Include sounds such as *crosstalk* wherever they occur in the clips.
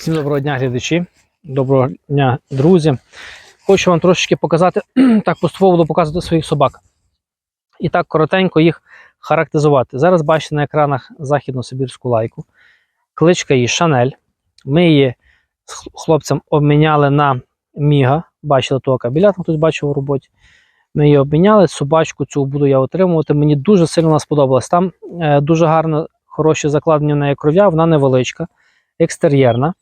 Всім доброго дня, глядачі, доброго дня, друзі. Хочу вам трошечки показати, *clears throat* так поступово буду показувати своїх собак. І так коротенько їх характеризувати. Зараз бачите на екранах західно-сибірську лайку. Кличка її Шанель. Ми її з хлопцем обміняли на Міга. Бачили того кабіля, хтось бачив у роботі. Ми її обміняли. Собачку цю буду я отримувати. Мені дуже сильно вона сподобалась. Там е, дуже гарно, хороші закладені в неї кров'я, вона невеличка, екстер'єрна,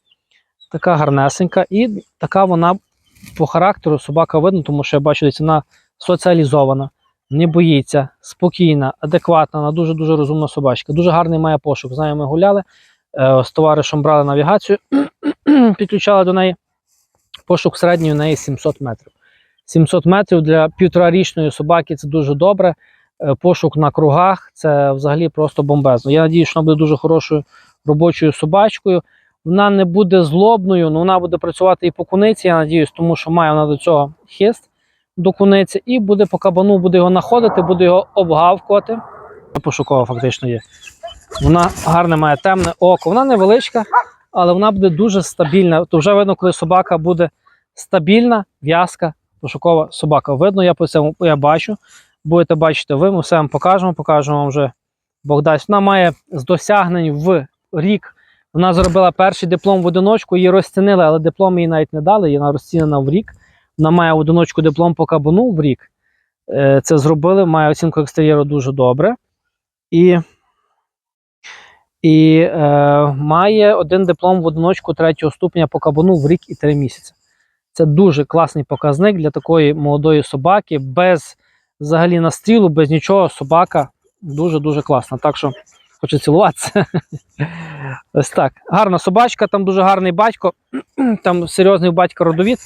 така гарнесенька. І така вона по характеру собака видно, тому що я бачу, що вона соціалізована, не боїться, спокійна, адекватна, вона дуже-дуже розумна собачка. Дуже гарний має пошук. Знаю, ми гуляли е, з товаришем брали навігацію, *clears throat* підключали до неї. Пошук середній у неї 700 метрів. 700 метрів для півторарічної собаки це дуже добре. Е, Пошук на кругах це взагалі просто бомбезно. Я надію, що вона буде дуже хорошою робочою собачкою. Вона не буде злобною, але вона буде працювати і по куниці, я надіюсь, тому що має вона до цього хист до куниці, і буде по кабану, буде його знаходити, буде його обгавкувати. Пошукова фактично є. Вона гарне має темне око. Вона невеличка, але вона буде дуже стабільна. То вже видно, коли собака буде стабільна, в'язка, пошукова собака. Видно, я по цьому я бачу. Будете бачити ви, ми все вам покажемо, покажемо вам вже Бог дасть. Вона має з досягнень в рік. Вона зробила перший диплом в одиночку, її розцінили, але диплом їй навіть не дали, вона розцінена в рік. Вона має в одиночку диплом по кабану в рік. Е, Це зробили, має оцінку екстер'єру дуже добре. І, і е, має один диплом в одиночку третього ступеня по кабану в рік і три місяці. Це дуже класний показник для такої молодої собаки, без взагалі настрілу, без нічого. Собака дуже-дуже класна. Так що хочу цілуватися. *laughs* Ось так. Гарна собачка, там дуже гарний батько, *clears throat* там серйозний батько родовід,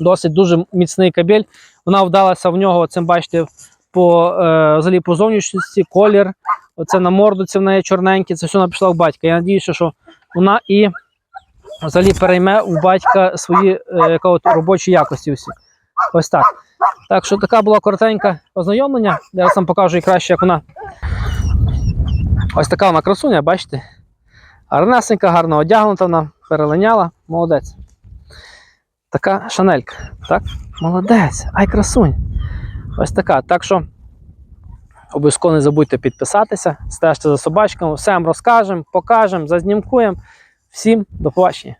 досить дуже міцний кабель. Вона вдалася в нього, цим бачите, по, е, взагалі по зовнішності, колір. Оце на мордоці в неї чорненький, це все вона в батька. Я надіюся, що вона і взагалі перейме у батька свої е, робочі якості всі. Ось так. Так що така була коротенька ознайомлення. Я вам покажу і краще, як вона. Ось така вона красуня, бачите? Гарнесенька, гарно одягнута, вона перелиняла, молодець. Така шанелька. Так? Молодець, ай красунь. Ось така. Так що обов'язково не забудьте підписатися, стежте за собачками, все вам розкажемо, покажемо, зазнімкуємо. Всім до побачення.